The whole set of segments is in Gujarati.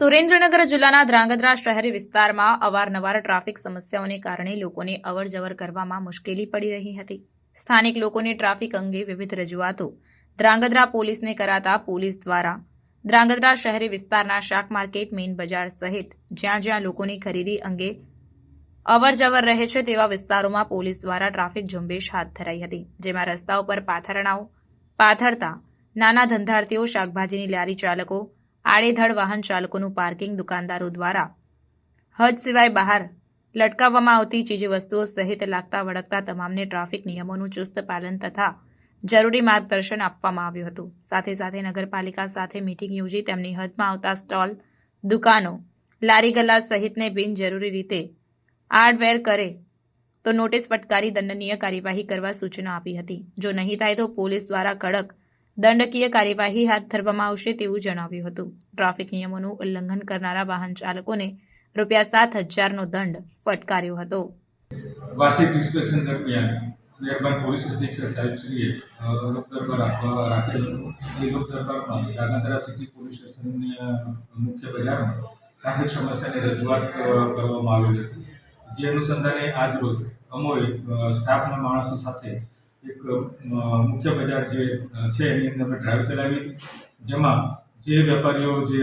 સુરેન્દ્રનગર જિલ્લાના ધ્રાંગધ્રા શહેરી વિસ્તારમાં અવારનવાર ટ્રાફિક સમસ્યાઓને કારણે લોકોને અવરજવર કરવામાં મુશ્કેલી પડી રહી હતી. સ્થાનિક લોકોને ટ્રાફિક અંગે વિવિધ રજૂઆતો ધ્રાંગધ્રા પોલીસને કરાતા પોલીસ દ્વારા. ધ્રાંગધ્રા શહેરી વિસ્તારના શાક માર્કેટ, મેઇન બજાર સહિત જ્યાં જ્યાં લોકોની ખરીદી અંગે અવર જવર રહે છે તેવા વિસ્તારોમાં પોલીસ દ્વારા ટ્રાફિક ઝુંબેશ હાથ ધરાઈ હતી, જેમાં રસ્તાઓ પર પાથરણાઓ પાથરતા નાના ધંધાર્થીઓ શાકભાજીની લારી ચાલકો, આડેધડ વાહન ચાલકોનું પાર્કિંગ દુકાનદારો દ્વારા હદ સિવાય બહાર લટકાવવામાં આવતી ચીજવસ્તુઓ સહિત લાગતા વળગતા તમામને ટ્રાફિક નિયમોનું ચુસ્ત પાલન તથા જરૂરી માર્ગદર્શન આપવામાં આવ્યું હતું. સાથે સાથે નગરપાલિકા સાથે મીટિંગ યોજી તેમની હદમાં આવતા સ્ટોલ, દુકાનો, લારી ગલ્લા સહિતને બિનજરૂરી રીતે આડવેર કરે તો નોટિસ ફટકારી દંડનીય કાર્યવાહી કરવા સૂચના આપી હતી. જો નહીં થાય તો પોલીસ દ્વારા કડક દંડકીય કાર્યવાહી હાથ ધરવામાં આવશે તેવું જણાવ્યું હતું. ટ્રાફિક નિયમોનું ઉલ્લંઘન કરનારા વાહન ચાલકોને રૂપિયા સાત હજારનો દંડ ફટકાર્યો હતો. વાર્ષિક ઇન્સ્પેક્શન દરમિયાન મહેરબાન પોલીસ અધિક્ષક સાહેબશ્રીએ લોકદરબાર રાખવા રાખેલો હતો. એ લોકદરબારમાં સિટી પોલીસ સ્ટેશનની મુખ્ય બજારમાં ટ્રાફિક સમસ્યાની રજૂઆત કરવામાં આવેલી હતી. જે અનુસંધાને આજ રોજ અમોએ સ્ટાફના માણસો સાથે એક મુખ્ય બજાર જે છે એની અંદર અમે ડ્રાઈવ ચલાવી હતી. જેમાં જે વેપારીઓ જે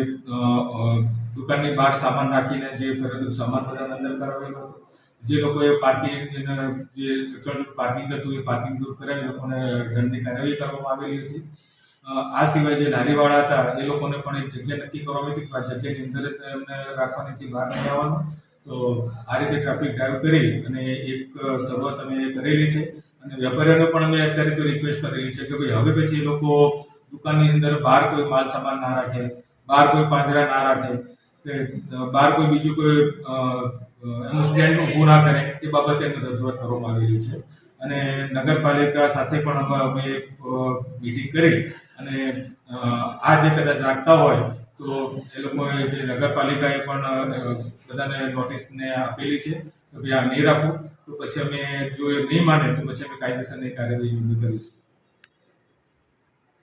દુકાનની બહાર સામાન રાખીને જે ફરતું સામાન બધાને અંદર કરાવેલો હતો, જે લોકોએ પાર્કિંગ જે અચળ પાર્કિંગ હતું એ પાર્કિંગ દૂર કરાવી લોકોને દંડની કાર્યવાહી કરવામાં આવેલી હતી. આ સિવાય જે લારીવાળા હતા એ લોકોને પણ એક જગ્યા નક્કી કરવામાં હતી કે આ જગ્યાની અંદર જ એમને રાખવાની બહાર નહીં આવવાનું. તો આ રીતે ટ્રાફિક ડ્રાઈવ કરી અને એક શરૂઆત અમે કરેલી છે. અને વેપારીઓને પણ અમે અત્યારે તો રિક્વેસ્ટ કરેલી છે કે ભાઈ હવે પછી એ લોકો દુકાનની અંદર બહાર કોઈ માલ સામાન ના રાખે, બહાર કોઈ પાંજરા ના રાખે, કે બહાર કોઈ બીજું કોઈ એનું સ્ટેન્ડ ઊભું ના કરે, એ બાબતે એમને રજૂઆત કરવામાં આવેલી છે. અને નગરપાલિકા સાથે પણ અમે મિટિંગ કરી અને આ જે કદાચ રાખતા હોય તો એ લોકોએ જે નગરપાલિકાએ પણ બધાને નોટિસને આપેલી છે. કે ભાઈ આ નહીં રાખો, તો પછી અમે, જો એ નહીં માને, તો પછી અમે કાયદેસરની કાર્યવાહી કરીશું.